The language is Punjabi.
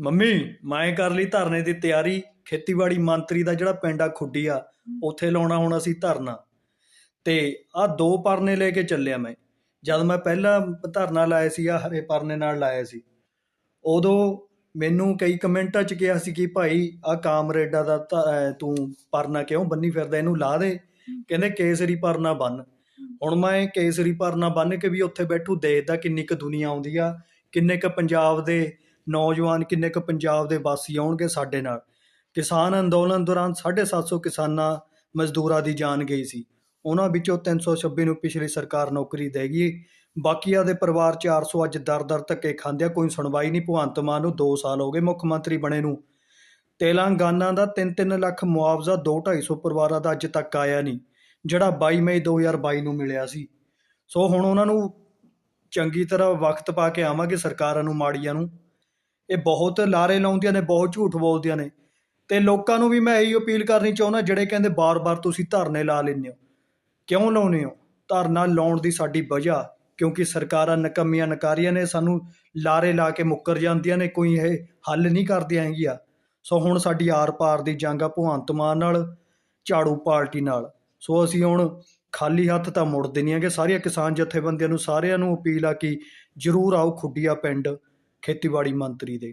ਮੰਮੀ, ਮੈਂ ਕਰ ਲਈ ਧਰਨੇ ਦੀ ਤਿਆਰੀ। ਖੇਤੀਬਾੜੀ ਮੰਤਰੀ ਦਾ ਜਿਹੜਾ ਪਿੰਡ ਆ ਖੁੱਡੀ ਆ, ਉੱਥੇ ਲਾਉਣਾ ਹੁਣ ਅਸੀਂ ਧਰਨਾ। ਤੇ ਆ ਦੋ ਪਰਨੇ ਲੈ ਕੇ ਚੱਲਿਆ ਮੈਂ। ਜਦ ਮੈਂ ਪਹਿਲਾਂ ਧਰਨਾ ਲਾਇਆ ਸੀ ਆ ਹਰੇ ਪਰਨੇ ਨਾਲ ਲਾਇਆ ਸੀ। ਉਦੋਂ ਮੈਨੂੰ ਕਈ ਕਮੈਂਟਾਂ 'ਚ ਕਿਹਾ ਸੀ ਕਿ ਭਾਈ ਆ ਕਾਮਰੇਡਾ ਦਾ ਤੂੰ ਪਰਨਾ ਕਿਉਂ ਬੰਨੀ ਫਿਰਦਾ? ਇਹਨੂੰ ਲਾ ਦੇ। ਕਹਿੰਦੇ ਕੇਸਰੀ ਪਰਨਾ ਬੰਨ। ਹੁਣ ਮੈਂ ਕੇਸਰੀ ਪਰਨਾ ਬੰਨ ਕੇ ਵੀ ਉੱਥੇ ਬੈਠੂ, ਦੇਖਦਾ ਕਿੰਨੀ ਕੁ ਦੁਨੀਆ ਆਉਂਦੀ ਆ, ਕਿੰਨੇ ਕੁ ਪੰਜਾਬ ਦੇ ਨੌਜਵਾਨ ਕਿੰਨੇ ਕੁ ਪੰਜਾਬ ਦੇ ਵਾਸੀ ਆਉਣਗੇ ਸਾਡੇ ਨਾਲ। ਕਿਸਾਨ ਅੰਦੋਲਨ ਦੌਰਾਨ 750 ਕਿਸਾਨਾਂ ਮਜ਼ਦੂਰਾਂ ਦੀ ਜਾਨ ਗਈ ਸੀ। ਉਹਨਾਂ ਵਿੱਚੋਂ 326 ਨੂੰ ਪਿਛਲੀ ਸਰਕਾਰ ਨੌਕਰੀ ਦੇਗੀ ਬਾਕੀਆਂ ਦੇ ਪਰਿਵਾਰ 400 ਅੱਜ ਦਰ-ਦਰ ਧੱਕੇ ਖਾਂਦੇ ਕੋਈ ਸੁਣਵਾਈ ਨਹੀਂ। ਭਗਵੰਤ ਮਾਨ ਨੂੰ 2 ਸਾਲ ਹੋ ਗਏ ਮੁੱਖ ਮੰਤਰੀ ਬਣੇ ਨੂੰ। ਤੇਲੰਗਾਨਾ ਦਾ 3-3 ਲੱਖ ਮੁਆਵਜ਼ਾ 2-250 ਪਰਿਵਾਰਾਂ ਦਾ ਅੱਜ ਤੱਕ ਆਇਆ ਨਹੀਂ, ਜਿਹੜਾ 22 ਮਈ 2022 ਨੂੰ ਮਿਲਿਆ ਸੀ। ਸੋ ਹੁਣ ਉਹਨਾਂ ਨੂੰ ਚੰਗੀ ਤਰ੍ਹਾਂ ਵਕਤ ਪਾ ਕੇ ਆਵਾਂਗੇ ਸਰਕਾਰਾਂ ਨੂੰ, ਮਾੜੀਆਂ ਨੂੰ। ਇਹ ਬਹੁਤ ਲਾਰੇ ਲਾਉਂਦੀਆਂ ਨੇ, ਬਹੁਤ ਝੂਠ ਬੋਲਦੀਆਂ ਨੇ। ਤੇ ਲੋਕਾਂ ਨੂੰ ਵੀ ਮੈਂ ਇਹੀ ਅਪੀਲ ਕਰਨੀ ਚਾਹੁੰਦਾ, ਜਿਹੜੇ ਕਹਿੰਦੇ ਬਾਰ-ਬਾਰ ਤੁਸੀਂ ਧਰਨੇ ਲਾ ਲੈਂਦੇ ਹੋ। ਕਿਉਂ ਲਾਉਨੇ ਹੋ? ਧਰਨਾ ਲਾਉਣ ਦੀ ਸਾਡੀ ਵਜ੍ਹਾ, ਕਿਉਂਕਿ ਸਰਕਾਰਾਂ ਨਕਮੀਆਂ ਨਕਾਰੀਆਂ ਨੇ, ਸਾਨੂੰ ਲਾਰੇ ਲਾ ਕੇ ਮੁੱਕਰ ਜਾਂਦੀਆਂ ਨੇ, ਕੋਈ ਇਹ ਹੱਲ ਨਹੀਂ ਕਰਦੀਆਂ ਹੈਗੀਆਂ। ਸੋ ਹੁਣ ਸਾਡੀ ਆਰ-ਪਾਰ ਦੀ ਜੰਗ ਆ ਭਗਵੰਤ ਮਾਨ ਨਾਲ, ਝਾੜੂ ਪਾਰਟੀ ਨਾਲ। ਸੋ ਅਸੀਂ ਹੁਣ ਖਾਲੀ ਹੱਥ ਤਾਂ ਮੁੜਦੇ ਨਹੀਂ ਹੈਗੇ, ਸਾਰੀਆਂ ਕਿਸਾਨ ਜਥੇਬੰਦੀਆਂ ਨੂੰ ਸਾਰਿਆਂ ਨੂੰ ਅਪੀਲ ਆ ਕਿ ਜਰੂਰ ਆਓ ਖੁੱਡੀਆਂ ਪਿੰਡ। ਖੇਤੀਬਾੜੀ ਮੰਤਰੀ ਦੇ।